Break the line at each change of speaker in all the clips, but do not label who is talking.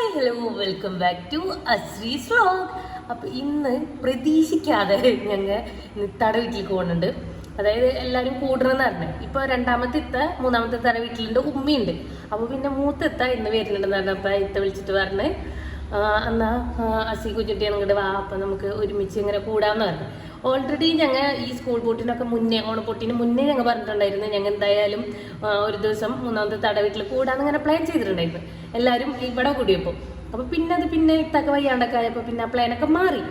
Hi hello welcome back to Ashree vlog അപ്പോൾ ഇന്ന് പ്രതീക്ഷിക്കാതെ ഞങ്ങൾ തട വീട്ടിൽ പോകുന്നുണ്ട് അതായത് എല്ലാവരും കൂടണമെന്ന് പറഞ്ഞു. ഇപ്പോൾ രണ്ടാമത്തെ ഇത്ത മൂന്നാമത്തെ തട വീട്ടിലുണ്ട്. ഉമ്മയുണ്ട്. അപ്പോൾ പിന്നെ മൂത്ത ഇത്ത ഇന്ന് വരുന്നുണ്ടെന്ന് പറഞ്ഞപ്പോൾ ഇത്ത വിളിച്ചിട്ട് പറഞ്ഞ് എന്നാൽ എന്നാ അസി കുഞ്ഞുട്ടി അങ്ങോട്ട് വാ. അപ്പം നമുക്ക് ഒരുമിച്ച് ഇങ്ങനെ കൂടാമെന്ന് പറഞ്ഞു. ഓൾറെഡി ഞങ്ങൾ ഈ സ്കൂൾ പൂട്ടിനൊക്കെ മുന്നേ ഓണപ്പൊട്ടിന് മുന്നേ ഞങ്ങൾ പറഞ്ഞിട്ടുണ്ടായിരുന്നു ഞങ്ങൾ എന്തായാലും ഒരു ദിവസം മൂന്നാമത്തെ തട വീട്ടിൽ കൂടാന്ന് ഇങ്ങനെ പ്ലാൻ ചെയ്തിട്ടുണ്ടായിരുന്നു. എല്ലാവരും ഇവിടെ കൂടിയപ്പോൾ അപ്പോൾ പിന്നെ അത് പിന്നെ ഇത്തൊക്കെ വയ്യാണ്ടൊക്കെ ആയപ്പോൾ പിന്നെ ആ പ്ലാനൊക്കെ മാറി.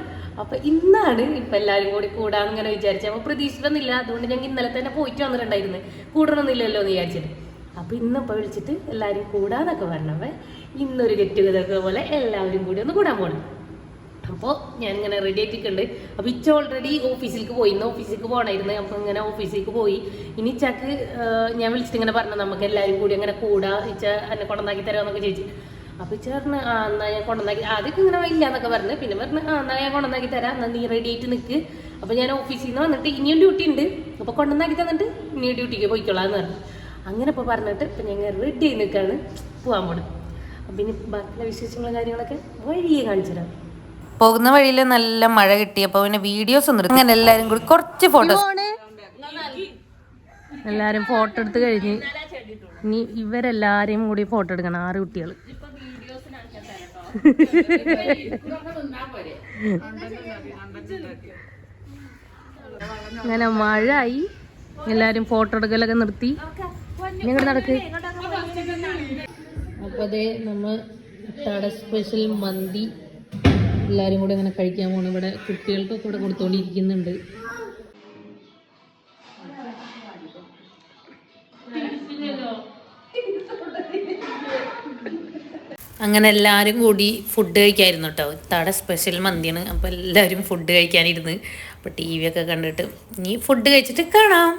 അപ്പോൾ ഇന്നാണ് ഇപ്പം എല്ലാവരും കൂടി കൂടാന്ന് ഇങ്ങനെ വിചാരിച്ചത് അപ്പോൾ പ്രതീക്ഷിച്ചിട്ടൊന്നുമില്ല. അതുകൊണ്ട് ഞങ്ങൾ ഇന്നലെ തന്നെ പോയിട്ട് വന്നിട്ടുണ്ടായിരുന്നു. കൂടണമെന്നില്ലല്ലോ എന്ന് വിചാരിച്ചിട്ട്. അപ്പൊ ഇന്നിപ്പോ വിളിച്ചിട്ട് എല്ലാരും കൂടാന്നൊക്കെ പറഞ്ഞവേ ഇന്നൊരു ഗെറ്റ് ഗതൊക്കെ പോലെ എല്ലാവരും കൂടി ഒന്ന് കൂടാൻ പോകണം അപ്പോൾ ഞാൻ ഇങ്ങനെ റെഡി ആക്കിയിട്ടുണ്ട്. അപ്പോൾ ഇച്ച ഓൾറെഡി ഓഫീസിലേക്ക് പോയി. ഇന്ന് ഓഫീസിലേക്ക് പോകണമായിരുന്നു അപ്പോൾ ഇങ്ങനെ ഓഫീസിലേക്ക് പോയി. ഇനി ഇച്ചക്ക് ഞാൻ വിളിച്ചിട്ട് ഇങ്ങനെ പറഞ്ഞു നമുക്ക് എല്ലാവരും കൂടി അങ്ങനെ കൂടാ. ഇച്ച എന്നെ കൊണ്ടുവന്നാക്കി തരാമെന്നൊക്കെ ചോദിച്ചു. അപ്പോൾ ഇച്ച പറഞ്ഞു ആ എന്നാ ഞാൻ കൊണ്ടുവന്നാക്കി ആദ്യമൊക്കെ ഇങ്ങനെ ഇല്ല എന്നൊക്കെ പറഞ്ഞു. പിന്നെ പറഞ്ഞു ആ എന്നാ ഞാൻ കൊണ്ടുവന്നാക്കി തരാം. എന്നാൽ നീ റെഡി ആയിട്ട് നിൽക്ക് അപ്പോൾ ഞാൻ ഓഫീസിൽ നിന്ന് വന്നിട്ട് ഇനിയും ഡ്യൂട്ടി ഉണ്ട്. അപ്പോൾ കൊണ്ടുവന്നാക്കി തന്നിട്ട് ഇനി ഡ്യൂട്ടിക്ക് പോയിക്കോളാം എന്ന് പറഞ്ഞു. അങ്ങനെ ഇപ്പോൾ പറഞ്ഞിട്ട് ഇപ്പം ഞങ്ങൾ റെഡി ആയി നിൽക്കുകയാണ് പോകാൻ പോണത് അപ്പം ഇനി ബാക്കിയുള്ള വിശേഷങ്ങളും കാര്യങ്ങളൊക്കെ വഴിയെ കാണിച്ചു തരാം.
പോകുന്ന വഴിയിൽ നല്ല മഴ കിട്ടിയപ്പോ പിന്നെ വീഡിയോസ് നിർത്തി അങ്ങനെ എല്ലാരും കൂടി കുറച്ച് ഫോട്ടോസ്
എല്ലാരും ഫോട്ടോ എടുത്ത് കഴിഞ്ഞ്. ഇനി ഇവരെല്ലാരെയും കൂടി ഫോട്ടോ എടുക്കണം ആറ് കുട്ടികൾ അങ്ങനെ മഴ ആയി എല്ലാരും ഫോട്ടോ എടുക്കലൊക്കെ നിർത്തി. നിങ്ങൾ നടക്ക്? അപ്പൊ അതെ നമ്മ സ്പെഷ്യൽ മന്തി എല്ലാരും കൂടി അങ്ങനെ കഴിക്കാൻ പോകണം ഇവിടെ കുട്ടികൾക്കൊക്കെ ഇവിടെ കൊടുത്തോണ്ടിരിക്കുന്നുണ്ട്.
അങ്ങനെ എല്ലാവരും കൂടി ഫുഡ് കഴിക്കായിരുന്നു കേട്ടോ. ഇത്താടെ സ്പെഷ്യൽ മന്തിയാണ്. അപ്പോൾ എല്ലാവരും ഫുഡ് കഴിക്കാനിരുന്ന്. അപ്പോൾ ടി വി ഒക്കെ കണ്ടിട്ട് ഇനി ഫുഡ് കഴിച്ചിട്ട് കാണാം.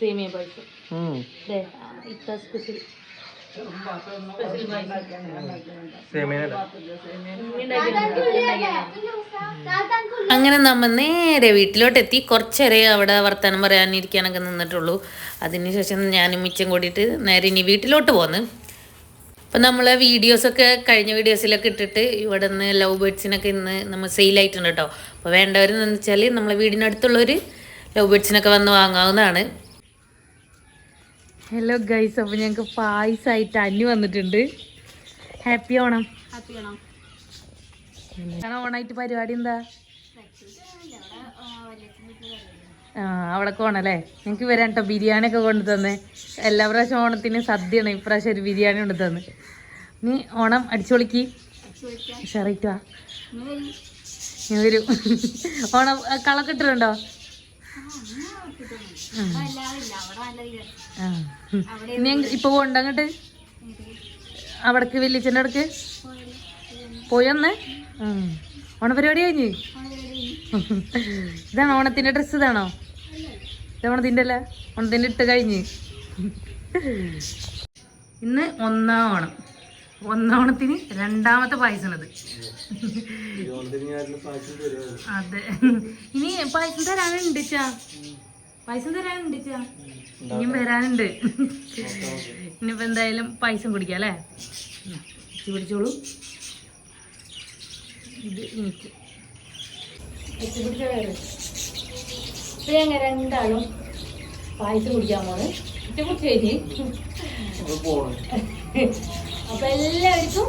സേമിയ പായസം. ഇത്ത സ്പെഷ്യൽ?
അങ്ങനെ നമ്മ നേരെ വീട്ടിലോട്ട് എത്തി കുറച്ചേരെ അവിടെ വർത്തമാനം പറയാനിരിക്കാനൊക്കെ നിന്നിട്ടുള്ളൂ. അതിനുശേഷം ഞാനും മിച്ചം കൂടിയിട്ട് നേരെ ഇനി വീട്ടിലോട്ട് പോന്ന്. അപ്പം നമ്മളെ വീഡിയോസൊക്കെ കഴിഞ്ഞ വീഡിയോസിലൊക്കെ ഇട്ടിട്ട് ഇവിടെ നിന്ന് ലവ് ബേഡ്സിനൊക്കെ ഇന്ന് നമ്മൾ സെയിലായിട്ടുണ്ട് കേട്ടോ അപ്പോൾ വേണ്ടവരെന്ന് വെച്ചാൽ നമ്മളെ വീടിനടുത്തുള്ളവർ ലവ് ബേഡ്സിനൊക്കെ വന്ന് വാങ്ങാവുന്നതാണ്.
ഹലോ ഗൈസ് അപ്പോൾ ഞങ്ങൾക്ക് പായസമായിട്ട് അന്നി വന്നിട്ടുണ്ട്. ഹാപ്പി ഓണം. ഹാപ്പി ഓണം. ഓണായിട്ട് പരിപാടി എന്താ? ആ അവിടെ ഓണല്ലേ ഞങ്ങൾക്ക് വരാൻ കേട്ടോ ബിരിയാണി ഒക്കെ കൊണ്ടു തന്നെ. എല്ലാ പ്രാവശ്യം ഓണത്തിന് സദ്യയാണ്. ഇപ്രാവശ്യം ഒരു ബിരിയാണി കൊണ്ടു തന്നെ. നീ ഓണം ഉഷാറായിട്ട് വാ. ഞാൻ വരും. ഓണം കളക്കിട്ടിട്ടുണ്ടോ. ഇനി ഇപ്പൊ പോണ്ട അങ്ങോട്ട് അവിടക്ക് വലിയച്ഛന്റെ അടുക്ക്. പോയന്ന് ഓണപരിപാടി കഴിഞ്ഞ്? ഇതാണോ ഓണത്തിന്റെ ഡ്രസ്സ് ഇതാണോ? ഇത് ഓണത്തിന്റെ അല്ല? ഓണത്തിന്റെ ഇട്ട് കഴിഞ്ഞ്. ഇന്ന് ഒന്നാം ഓണം. ഒന്നാം ഓണത്തിന് രണ്ടാമത്തെ പായസമാണത്. അതെ. ഇനി പായസം തരാനുണ്ട് ചാ പായസം തരാനുണ്ട് ചാ ഇനിയും വരാനുണ്ട്. ഇനിയിപ്പോ എന്തായാലും പായസം കുടിക്കാം അല്ലേ? ഇച്ചി പിടിച്ചോളൂ ഇത് എനിക്ക്. പിടിച്ച വേറെ. ഇപ്പൊ ഞങ്ങൾ രണ്ടാളും പായസം കുടിക്കാൻ പോണ്? കഴിഞ്ഞ്. അപ്പൊ എല്ലാവർക്കും?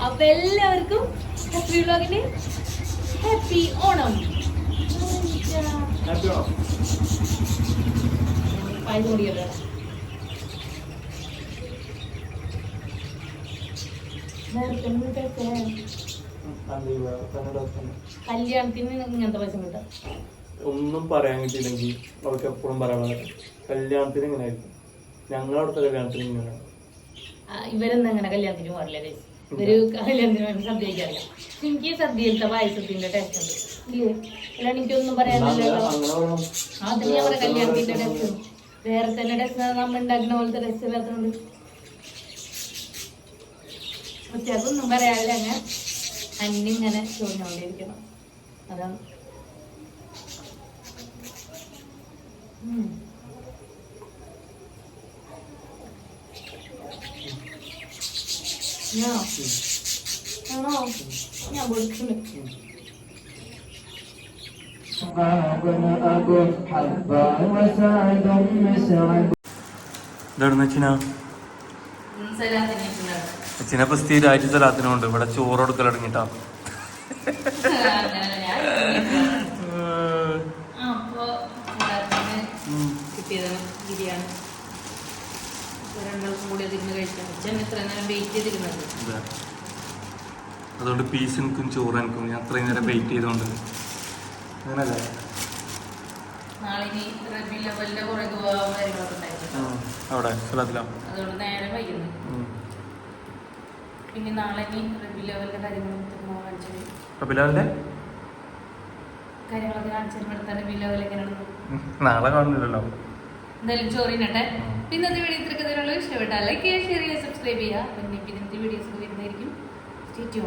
അപ്പൊ എല്ലാവർക്കും ഹസി വ്ലോഗിന്റെ ഹാപ്പി ഓണം? പായസം. കല്യാണത്തിന് ഇങ്ങനത്തെ പൈസ കിട്ടാം
ഒന്നും പറയാൻ കിട്ടിയില്ലെങ്കിൽ അവർക്ക് എപ്പോഴും പറയാനുള്ളത് കല്യാണത്തിന് ഇങ്ങനെ ആയിരിക്കും ഞങ്ങളവിടുത്തെ കല്യാണത്തിന് ഇങ്ങനെയാണ്
ഇവരെന്താ അങ്ങനെ കല്യാണത്തിന് പോകാറില്ല. ഇവർ കല്യാണത്തിന് വേണ്ടി സദ്യ കഴിക്കാറില്ല എനിക്ക് സദ്യയിലത്തെ പായസത്തിന്റെ ടേസ്റ്റ് ഉണ്ട്. ഇല്ലേ അല്ലാണ്ട് എനിക്കൊന്നും പറയാനില്ലല്ലോ. അതിന് ഞാൻ പറയാം കല്യാണത്തിന്റെ ടേസ്റ്റ് വേറെ തന്നെ ടേസ്റ്റ് നമ്മൾ ഉണ്ടാക്കുന്ന പോലത്തെ ടേസ്റ്റ് ഇല്ലാത്തതുകൊണ്ട് ഉച്ചക്കൊന്നും പറയാനില്ല. അങ്ങനെ അന്നിങ്ങനെ ചോദിച്ചുകൊണ്ടിരിക്കണം അതാണ്.
ഞാനോ? ആണോ? ഞാൻ
വെച്ചിനാ അച്ഛനപ്പൊ സ്ഥിരമായിട്ട് സ്ഥലത്തിനുണ്ട് ഇവിടെ ചോറ് കൊടുക്കൽ
അടങ്ങിട്ടാ കിട്ടിയതാണ് ബിരിയാണി കൂടി അതിരുന്ന് കഴിക്കാം അച്ഛൻ ഇത്ര നേരം വെയിറ്റ് ചെയ്തിരുന്നത്.
അതുകൊണ്ട് പീസ് എനിക്കും ചോറ് എനിക്കും ഞാൻ അത്രയും നേരം വെയിറ്റ് ചെയ്തോണ്ട്. അങ്ങനല്ലേ?
നാളെ ഇനി കുറേ ദുബാവും കാര്യങ്ങളൊക്കെ ഉണ്ടായിരുന്നു
അവിടെ സ്ഥലത്തിലാ
അതുകൊണ്ട് നേരെ വൈകുന്നു.
ഉം.
പിന്നെ നാളെ ഇനി റബി ലെവലിന്റെ കാര്യങ്ങളൊക്കെ കാണിച്ചു
നാളെ കാണുന്നില്ലല്ലോ.
എന്തായാലും ചോറിനട്ടെ പിന്നത്തെ വീഡിയോ ഇത്രയ്ക്ക് തരുള്ളൂ ഇഷ്ടപ്പെട്ടാൽ ലൈക്ക് ചെയ്യുക ഷെയർ ചെയ്യുക സബ്സ്ക്രൈബ് ചെയ്യുക. പിന്നെ പിന്നത്തെ വീഡിയോസ് വരുന്നതായിരിക്കും. സ്റ്റേറ്റ്